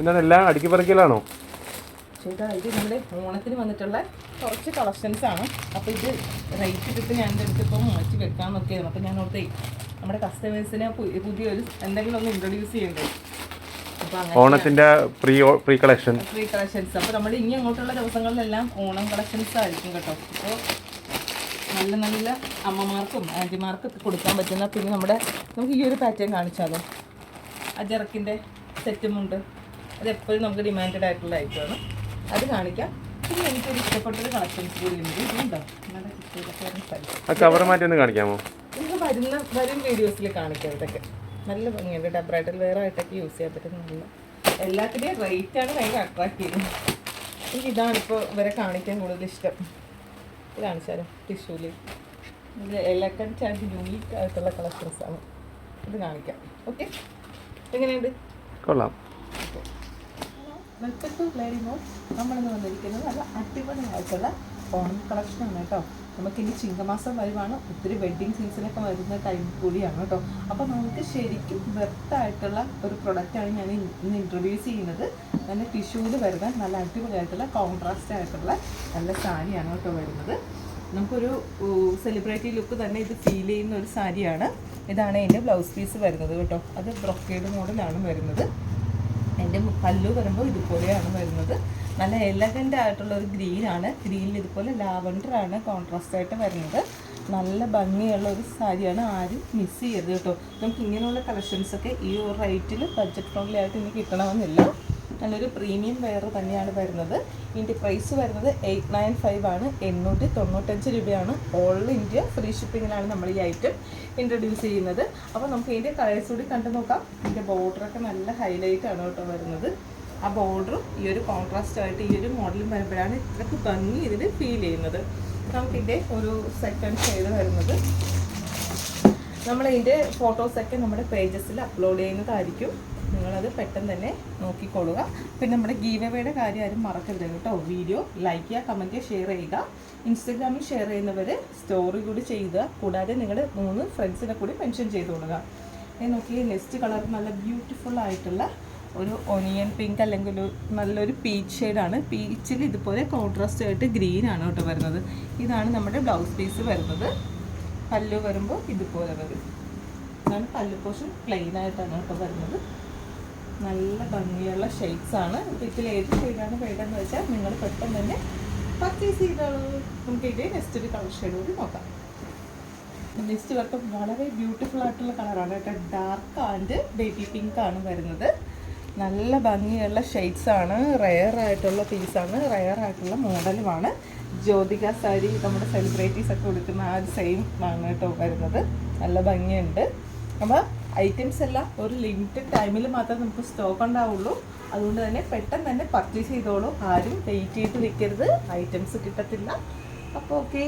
എന്താണ് എല്ലാം അടുക്കി പറിക്കലാണോ ചേട്ടാ ഇത് നമ്മുടെ ഓണത്തിന് വന്നിട്ടുള്ള കുറച്ച് കളക്ഷൻസ് ആണ്. അപ്പോൾ ഇത് റേറ്റ് ഇട്ടിട്ട് ഞാൻ എന്റെ അടുത്ത് ഇപ്പോൾ മാറ്റി വെക്കാൻ നോക്കിയതാണ്. അപ്പോൾ ഞാൻ ഓർത്തേ നമ്മുടെ കസ്റ്റമേഴ്സിനെ പുതിയൊരു എന്തെങ്കിലും ഒന്ന് ഇൻട്രൊഡ്യൂസ് ചെയ്യണ്ടേ? ഓണത്തിന്റെ pre pre collection pre collections അപ്പോൾ നമ്മൾ ഇനി അങ്ങോട്ടുള്ള ദിവസങ്ങളിലെല്ലാം ഓണം കളക്ഷൻസ് ആയിരിക്കും കേട്ടോ. അപ്പോൾ നല്ല നല്ല അമ്മമാർക്കും ആന്റിമാർക്കും കൊടുക്കാൻ പറ്റുന്ന പിന്നെ നമ്മുടെ നമുക്ക് ഈ ഒരു പാറ്റേൺ കാണിച്ചാലോ? അജറക്കിന്റെ സെറ്റുമുണ്ട് അത് എപ്പോഴും നമുക്ക് ഡിമാൻഡഡ് ആയിട്ടുള്ള ഐറ്റമാണ് അത് കാണിക്കാം. പിന്നെ എനിക്കൊരു ഇഷ്ടപ്പെട്ടൊരു കളക്ഷൻസ് കൂടി ഉണ്ട്. ആ കവർ മാറ്റി ഒന്ന് കാണിക്കാമോ? നിങ്ങൾ വരുന്ന വരും വീഡിയോസിൽ കാണിക്കാം ഇതൊക്കെ. നല്ല ഭംഗിയുണ്ട് ഡബ്രായിട്ടിൽ വേറെ ആയിട്ടൊക്കെ യൂസ് ചെയ്യാൻ പറ്റുന്ന നല്ല എല്ലാത്തിന്റെയും റേറ്റാണ് ഭയങ്കര അട്രാക്ട് ചെയ്യുന്നത്. എനിക്ക് ഇതാണ് ഇപ്പോൾ ഇവരെ കാണിക്കാൻ കൂടുതൽ ഇഷ്ടം. ഇതാണ് കാണിച്ചാലോ ടിഷ്യൂൽ ഇത് എലക്കന്റ് ആൻഡ് യൂണീക്ക് ആയിട്ടുള്ള കളക്ഷൻസ് ആണ്. ഇത് കാണിക്കാം. ഓക്കെ എങ്ങനെയുണ്ട്? കൊള്ളാം. വെൽക്കം ടു മോൾ നമ്മളിന്ന് വന്നിരിക്കുന്നത് നല്ല അടിപൊളിയായിട്ടുള്ള ഓണം കളക്ഷനാണ് കേട്ടോ. നമുക്കിനി ചിങ്ങമാസം വരുവാണ്. ഒത്തിരി വെഡ്ഡിങ് സീസണൊക്കെ വരുന്ന ടൈം കൂടിയാണ് കേട്ടോ. അപ്പോൾ നമുക്ക് ശരിക്കും ബെർത്തായിട്ടുള്ള ഒരു പ്രൊഡക്റ്റാണ് ഞാൻ ഇന്ന് ഇൻട്രൊഡ്യൂസ് ചെയ്യുന്നത്. നല്ല ടിഷ്യൂവിൽ വരുന്ന നല്ല അടിപൊളിയായിട്ടുള്ള കോൺട്രാസ്റ്റ് ആയിട്ടുള്ള നല്ല സാരിയാണ് കേട്ടോ വരുന്നത്. നമുക്കൊരു സെലിബ്രിറ്റി ലുക്ക് തന്നെ ഇത് ഫീൽ ചെയ്യുന്ന ഒരു സാരിയാണ്. ഇതാണ് എന്റെ ബ്ലൗസ് പീസ് വരുന്നത് കേട്ടോ. അത് ബ്രൊക്കേഡ് മോഡലാണ് വരുന്നത്. എന്റെ പല്ലു വരുമ്പോൾ ഇതുപോലെയാണ് വരുന്നത്. നല്ല എലഗന്റ് ആയിട്ടുള്ള ഒരു ആണ്. ഗ്രീനിൽ ഇതുപോലെ ലാവൻഡർ ആണ് കോൺട്രാസ്റ്റ് ആയിട്ട് വരുന്നത്. നല്ല ഭംഗിയുള്ള ഒരു സാരിയാണ് ആരും മിസ് ചെയ്യരുത് കേട്ടോ. നമുക്ക് ഇങ്ങനെയുള്ള കളക്ഷൻസൊക്കെ ഈ ഒരു റേറ്റിൽ ബഡ്ജറ്റ് ഫ്രണ്ട്ലി ആയിട്ട് ഇനി കിട്ടണമെന്നില്ല. നല്ലൊരു പ്രീമിയം വെയർ തന്നെയാണ് വരുന്നത്. ഇതിന്റെ പ്രൈസ് വരുന്നത് എയ്റ്റ് നയൻ ഫൈവ് ആണ്. എണ്ണൂറ്റി തൊണ്ണൂറ്റഞ്ച് രൂപയാണ്. ഓൾ ഇന്ത്യ ഫ്രീ ഷിപ്പിങ്ങിലാണ് നമ്മൾ ഈ ഐറ്റം ഇൻട്രൊഡ്യൂസ് ചെയ്യുന്നത്. അപ്പോൾ നമുക്ക് ഇതിന്റെ കളേഴ്സ് കൂടി കണ്ടു നോക്കാം. ഇതിന്റെ ബോർഡറൊക്കെ നല്ല ഹൈലൈറ്റ് ആണ് കേട്ടോ വരുന്നത്. ആ ബോർഡറും ഈ ഒരു കോൺട്രാസ്റ്റ് ആയിട്ട് ഈ ഒരു മോഡലും വരുമ്പോഴാണ് ഇത്രയ്ക്ക് ഭംഗി ഇതിൽ ഫീൽ ചെയ്യുന്നത്. നമുക്കിതിന്റെ ഒരു സെക്കൻഡ് ഷെയ്ഡ് വരുന്നത്. നമ്മൾ ഇതിന്റെ ഫോട്ടോസൊക്കെ നമ്മുടെ പേജസിൽ അപ്ലോഡ് ചെയ്യുന്നതായിരിക്കും. നിങ്ങളത് പെട്ടെന്ന് തന്നെ നോക്കിക്കൊള്ളുക. പിന്നെ നമ്മുടെ ഗീവവേയുടെ കാര്യം ആരും മറക്കരുത് കേട്ടോ. വീഡിയോ ലൈക്ക് ചെയ്യുക കമന്റ് ഷെയർ ചെയ്യുക. ഇൻസ്റ്റഗ്രാമിൽ ഷെയർ ചെയ്യുന്നവർ സ്റ്റോറി കൂടി ചെയ്യുക കൂടാതെ നിങ്ങൾ മൂന്ന് ഫ്രണ്ട്സിനെ കൂടി മെൻഷൻ ചെയ്ത് കൊടുക്കുക. നോക്കി നെക്സ്റ്റ് കളർ നല്ല ബ്യൂട്ടിഫുൾ ആയിട്ടുള്ള ഒരു ഒനിയൻ പിങ്ക് അല്ലെങ്കിൽ ഒരു നല്ലൊരു പീച്ച് ഷെയ്ഡാണ് പീച്ചിൽ ഇതുപോലെ കോൺട്രാസ്റ്റ് ആയിട്ട് ഗ്രീൻ ആണ് കേട്ടോ വരുന്നത്. ഇതാണ് നമ്മുടെ ബ്ലൗസ് പീസ് വരുന്നത്. പല്ലു വരുമ്പോൾ ഇതുപോലെ വരും. ഞാൻ പല്ലു പോർഷൻ പ്ലെയിൻ ആയിട്ടാണ് കേട്ടോ വരുന്നത്. നല്ല ഭംഗിയുള്ള ഷെയ്ഡ്സ് ആണ്. അപ്പോൾ ഇതിൽ ഏത് ഷെയ്ഡാണ് വേണ്ടതെന്ന് വെച്ചാൽ നിങ്ങൾ പെട്ടെന്ന് തന്നെ പർച്ചേസ് ചെയ്തോളൂ നമുക്ക് ഇതേ നെക്സ്റ്റ് ഒരു കളർ ഷെയ്ഡ് കൂടി നോക്കാം. നെക്സ്റ്റ് വട്ടം വളരെ ബ്യൂട്ടിഫുൾ ആയിട്ടുള്ള കളറാണ് കേട്ടോ. ഡാർക്ക് ആൻഡ് ബേബി പിങ്ക് ആണ് വരുന്നത്. നല്ല ഭംഗിയുള്ള ഷെയ്ഡ്സ് ആണ്. റെയർ ആയിട്ടുള്ള പീസാണ് റെയർ ആയിട്ടുള്ള മോഡലുമാണ്. ജ്യോതിക സാരി നമ്മുടെ സെലിബ്രിറ്റീസ് ഒക്കെ കൊടുക്കുന്ന ആ ഒരു സെയിം ആണ് കേട്ടോ വരുന്നത്. നല്ല ഭംഗിയുണ്ട്. അപ്പോൾ ഐറ്റംസ് എല്ലാം ഒരു ലിമിറ്റഡ് ടൈമിൽ മാത്രമേ നമുക്ക് സ്റ്റോക്ക് ഉണ്ടാവുള്ളൂ. അതുകൊണ്ട് തന്നെ പെട്ടെന്ന് തന്നെ പർച്ചേസ് ചെയ്തോളൂ. ആരും വെയിറ്റ് ചെയ്ത് നിൽക്കരുത് ഐറ്റംസ് കിട്ടത്തില്ല. അപ്പോൾ ഓക്കെ